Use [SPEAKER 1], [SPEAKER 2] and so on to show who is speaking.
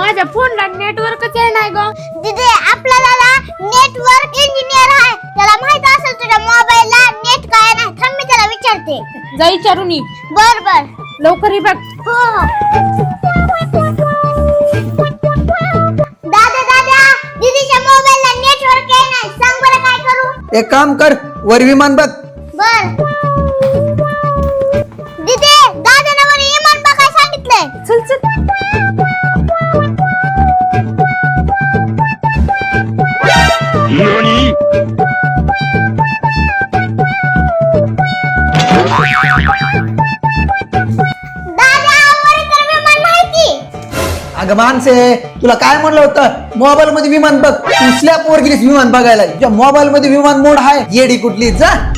[SPEAKER 1] माझ्या फोनला नेटवर्कच आहे नाही ग.
[SPEAKER 2] दिदी आपला दादा नेटवर्क इंजिनियर आहे. त्याला माहीत असेल तुझ्या मोबाईलला नेट काय नाही थांब मी त्याला विचारते.
[SPEAKER 1] जा विचारून ये.
[SPEAKER 2] बर बर.
[SPEAKER 1] लवकर ये बघ.
[SPEAKER 2] हो हो. दादा दादा दीदीच्या मोबाईलला नेटवर्क आहे नाही. सांग बरं काय करू?
[SPEAKER 3] एक काम कर वर विमान बघ.
[SPEAKER 2] बर. दीदी दादाने मला इमान बघाय सांगितलंय.
[SPEAKER 1] चल चल.
[SPEAKER 3] अगं माणसे तुला काय म्हणलं होतं? मोबाईल मध्ये विमान बघ. तू स्लॅप गेलीस विमान बघायला. तुझ्या मोबाईल मध्ये विमान मोड आहे येडी कुठली जा.